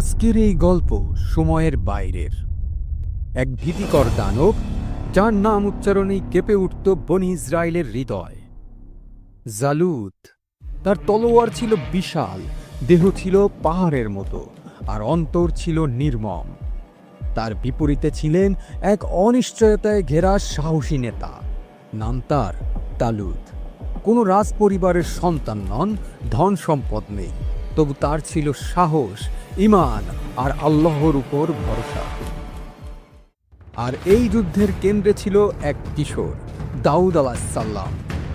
আজকের এই গল্প সময়ের বাইরের। এক ভীতিকর দানব, যার নাম উচ্চারণেই কেঁপে উঠত বনি ইসরায়েলের হৃদয়। জালুত তার তলোয়ার ছিল বিশাল, দেহ ছিল পাহাড়ের মতো, আর অন্তর ছিল নির্মম। তার বিপরীতে ছিলেন এক অনিশ্চয়তায় ঘেরা সাহসী নেতা, নাম তার তালুত কোনো রাজ পরিবারের সন্তান নন, ধন সম্পদ নেই, তবু তার ছিল সাহস ইমান আর আল্লাহর উপর ভরসা। আর এই যুদ্ধের কেন্দ্রে ছিল এক কিশোর, দাউদ আলাহিসাল্লাম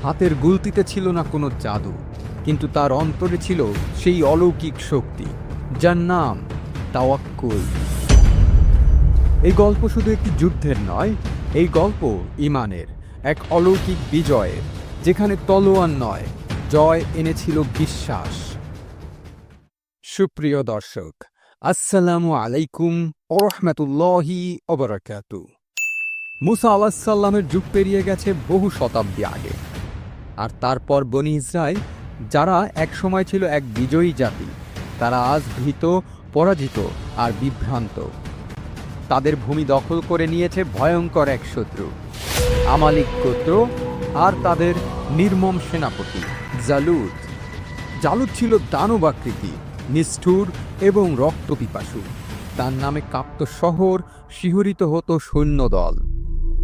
হাতের গুলতিতে ছিল না কোনো জাদু, কিন্তু তার অন্তরে ছিল সেই অলৌকিক শক্তি, যার নাম তাওয়াক্কুল। এই গল্প শুধু একটি যুদ্ধের নয়, এই গল্প ইমানের এক অলৌকিক বিজয়ের, যেখানে তলোয়ার নয়, জয় এনেছিল বিশ্বাস। সুপ্রিয় দর্শক, আসসালামু আলাইকুম ওরহমতুল্লাহি অবরাকাতু মুসা আলাহিসাল্লামের যুগ পেরিয়ে গেছে বহু শতাব্দী আগে। আর তারপর বনি ইসরায়েল, যারা একসময় ছিল এক বিজয়ী জাতি, তারা আজ ভীত, পরাজিত আর বিভ্রান্ত। তাদের ভূমি দখল করে নিয়েছে ভয়ঙ্কর এক শত্রু, আমালিক গোত্র আর তাদের নির্মম সেনাপতি জালুদ। জালুদ ছিল দানব আকৃতি নিষ্ঠুর এবং রক্তপিপাসু তার নামে কাঁপত শহর, শিহরিত হতো সৈন্যদল।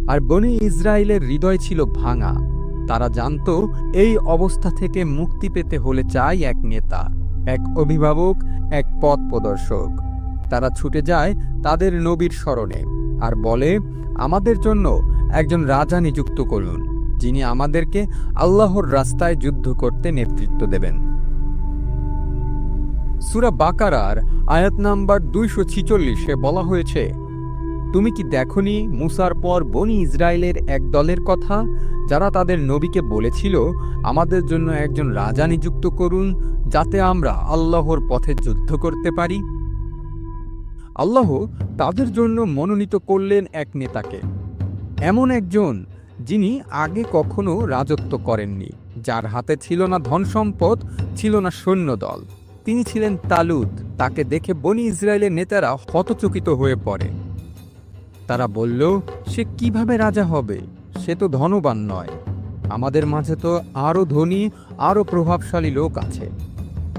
আর বনে ইসরায়েলের হৃদয় ছিল ভাঙা। তারা জানত, এই অবস্থা থেকে মুক্তি পেতে হলে চাই এক নেতা, এক অভিভাবক, এক পথ প্রদর্শক। তারা ছুটে যায় তাদের নবীর স্মরণে আর বলে, আমাদের জন্য একজন রাজা নিযুক্ত করুন, যিনি আমাদেরকে আল্লাহর রাস্তায় যুদ্ধ করতে নেতৃত্ব দেবেন। সুরা বাকারার আয়াত নাম্বার দুইশো ছিচল্লিশে বলা হয়েছে, তুমি কি দেখনি মুসার পর বনি ইসরায়েলের এক দলের কথা, যারা তাদের নবীকে বলেছিল, আমাদের জন্য একজন রাজা নিযুক্ত করুন, যাতে আমরা আল্লাহর পথে যুদ্ধ করতে পারি? আল্লাহ তাদের জন্য মনোনীত করলেন এক নেতাকে, এমন একজন যিনি আগে কখনো রাজত্ব করেননি, যার হাতে ছিল না ধন সম্পদ ছিল না সৈন্যদল। তিনি ছিলেন তালুদ। তাকে দেখে বনি ইসরায়েলের নেতারা হতচকিত হয়ে পড়ে। তারা বলল, সে কীভাবে রাজা হবে? সে তো ধনবান নয়। আমাদের মাঝে তো আরও ধনী আরও প্রভাবশালী লোক আছে।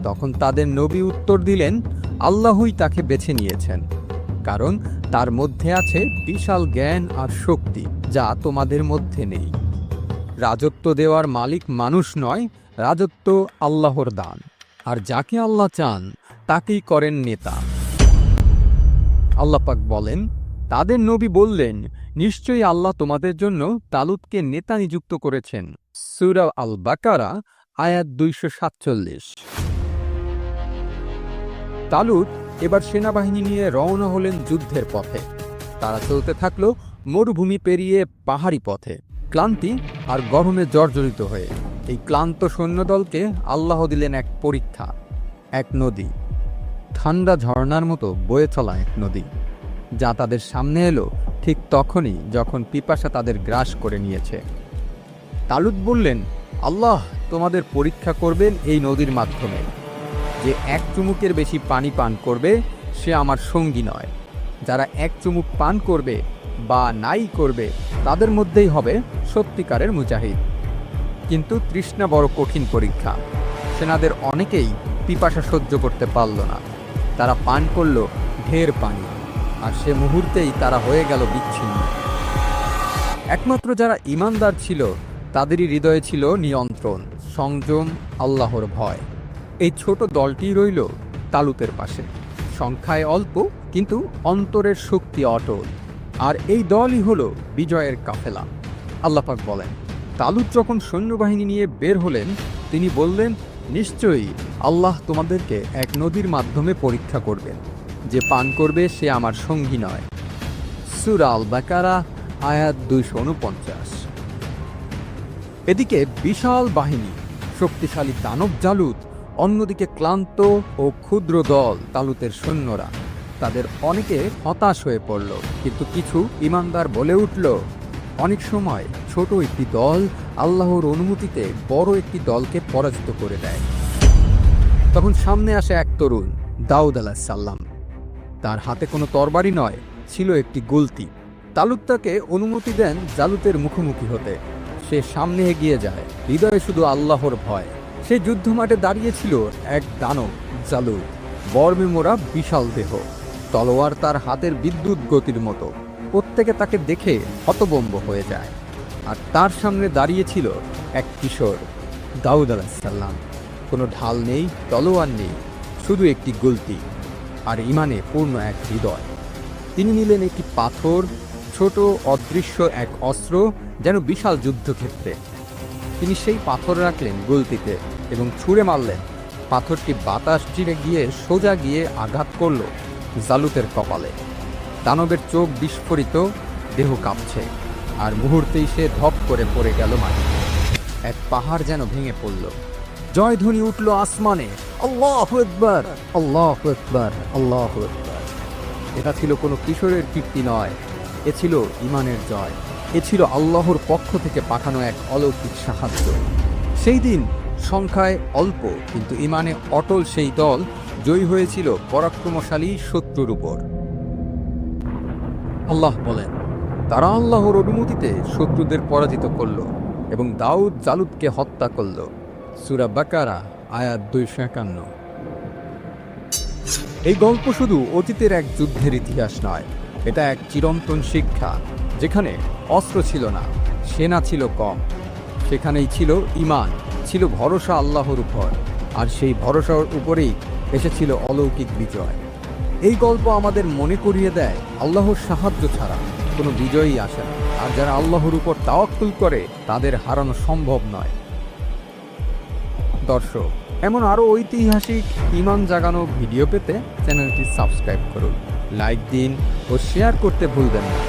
তখন তাদের নবী উত্তর দিলেন, আল্লাহই তাকে বেছে নিয়েছেন। কারণ তার মধ্যে আছে বিশাল জ্ঞান আর শক্তি, যা তোমাদের মধ্যে নেই। রাজত্ব দেওয়ার মালিক মানুষ নয়, রাজত্ব আল্লাহর দান। আর যাকে আল্লাহ চান, তাকেই করেন নেতা। আল্লাপাক বলেন, তাদের নবী বললেন, নিশ্চয়ই আল্লাহ তোমাদের জন্য তালুদকে নেতা নিযুক্ত করেছেন। সুরা আল বাকারা আয়াত দুইশো সাতচল্লিশ। তালুদ এবার সেনাবাহিনী নিয়ে রওনা হলেন যুদ্ধের পথে। তারা চলতে থাকল মরুভূমি পেরিয়ে পাহাড়ি পথে। ক্লান্তি আর গরমে জর্জরিত হয়ে। এই ক্লান্ত সৈন্যদলকে আল্লাহ দিলেন এক পরীক্ষা, এক নদী। ঠান্ডা ঝর্ণার মতো বয়ে চলা এক নদী, যা তাদের সামনে এলো ঠিক তখনই যখন পিপাসা তাদের গ্রাস করে নিয়েছে। তালুদ বললেন, আল্লাহ তোমাদের পরীক্ষা করবেন এই নদীর মাধ্যমে। যে এক চুমুকের বেশি পানি পান করবে, সে আমার সঙ্গী নয়। যারা এক চুমুক পান করবে বা নাই করবে, তাদের মধ্যেই হবে সত্যিকারের মুজাহিদ। কিন্তু তৃষ্ণা বড় কঠিন পরীক্ষা। সেনাদের অনেকেই পিপাসা সহ্য করতে পারল না। তারা পান করল ঢের পানি, আর সে মুহূর্তেই তারা হয়ে গেল বিচ্ছিন্ন। একমাত্র যারা ইমানদার ছিল, তাদেরই হৃদয়ে ছিল নিয়ন্ত্রণ, সংযম, আল্লাহর ভয়। এই ছোট দলটি রইল তালুতের পাশে। সংখ্যায় অল্প, কিন্তু অন্তরের শক্তি অটল। আর এই দলই হলো বিজয়ের কাফেলা। আল্লাপাক বলেন তালুত যখন সৈন্যবাহিনী নিয়ে বের হলেন, তিনি বললেন, নিশ্চয়ই আল্লাহ তোমাদেরকে এক নদীর মাধ্যমে পরীক্ষা করবেন। যে পান করবে সে আমার সঙ্গী নয়। সুরা আল বাকারা আয়াত দুইশো উনপঞ্চাশ। এদিকে বিশাল বাহিনী, শক্তিশালী দানব জালুত অন্যদিকে ক্লান্ত ও ক্ষুদ্র দল তালুতের সৈন্যরা। তাদের অনেকে হতাশ হয়ে পড়ল, কিন্তু কিছু ইমানদার বলে উঠল, অনেক সময় ছোট একটি দল আল্লাহর অনুমতিতে বড় একটি দলকে পরাজিত করে দেয়। তখন সামনে আসে এক তরুণ, দাউদ সাল্লাম তার হাতে কোনো তরবারি নয়, ছিল একটি গলতি। তালুত তাকে অনুমতি দেন জালুতের মুখোমুখি হতে। সে সামনে এগিয়ে যায়, হৃদয়ে শুধু আল্লাহর ভয়। সে যুদ্ধ মাঠে দাঁড়িয়েছিল এক দানব জালুত বর্মে মোড়া বিশাল দেহ। তলোয়ার তার হাতের বিদ্যুৎ গতির মতো। প্রত্যেকে তাকে দেখে হতবম্ব হয়ে যায়। আর তার সামনে দাঁড়িয়েছিল এক কিশোর, দাউদ আলাহিসাল্লাম কোনো ঢাল নেই, তলোয়ার নেই, শুধু একটি গলতি আর ইমানে পূর্ণ এক হৃদয়। তিনি নিলেন একটি পাথর, ছোট অদৃশ্য এক অস্ত্র, যেন বিশাল যুদ্ধক্ষেত্রে। তিনি সেই পাথর রাখলেন গলতিতে এবং ছুঁড়ে মারলেন। পাথরটি বাতাস চিরে গিয়ে সোজা গিয়ে আঘাত করল জালুতের কপালে। দানবের চোখ বিস্ফোরিত, দেহ কাঁপছে। আর মুহূর্তেই সে ধপ করে পড়ে গেল মাটিতে এক পাহাড় যেন ভেঙে পড়ল। জয়ধ্বনি উঠল আসমানে। আল্লাহ আল্লাহ আল্লাহ এটা ছিল কোনো কিশোরের কীর্তি নয়। এ ছিল ইমানের জয়। এ ছিল আল্লাহর পক্ষ থেকে পাঠানো এক অলৌকিক সাহায্য। সেই দিন সংখ্যায় অল্প, কিন্তু ইমানে অটল সেই দল জয়ী হয়েছিল পরাক্রমশালী শত্রুর উপর। আল্লাহ বলেন তারা আল্লাহর অনুমতিতে শত্রুদের পরাজিত করল এবং দাউদ জালুদকে হত্যা করল। সুরা বাকারা, আয়াত দুইশো একান্ন। এই গল্প শুধু অতীতের এক যুদ্ধের ইতিহাস নয়, এটা এক চিরন্তন শিক্ষা, যেখানে অস্ত্র ছিল না, সেনা ছিল কম। সেখানেই ছিল ইমান ছিল ভরসা আল্লাহর উপর, আর সেই ভরসার উপরেই এসেছিল অলৌকিক বিজয়। এই গল্প আমাদের মনে করিয়ে দেয় আল্লাহর সাহায্য ছাড়া। কোনো বিজয়ই আসে না। আর যারা আল্লাহর উপর তাওয়াক্কুল করে, তাদের হারানো সম্ভব নয়। দর্শক, এমন আরও ঐতিহাসিক ইমান জাগানো ভিডিও পেতে চ্যানেলটি সাবস্ক্রাইব করুন, লাইক দিন ও শেয়ার করতে ভুলবেন না।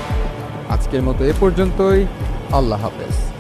আজকের মতো এ পর্যন্তই। আল্লাহ হাফেজ।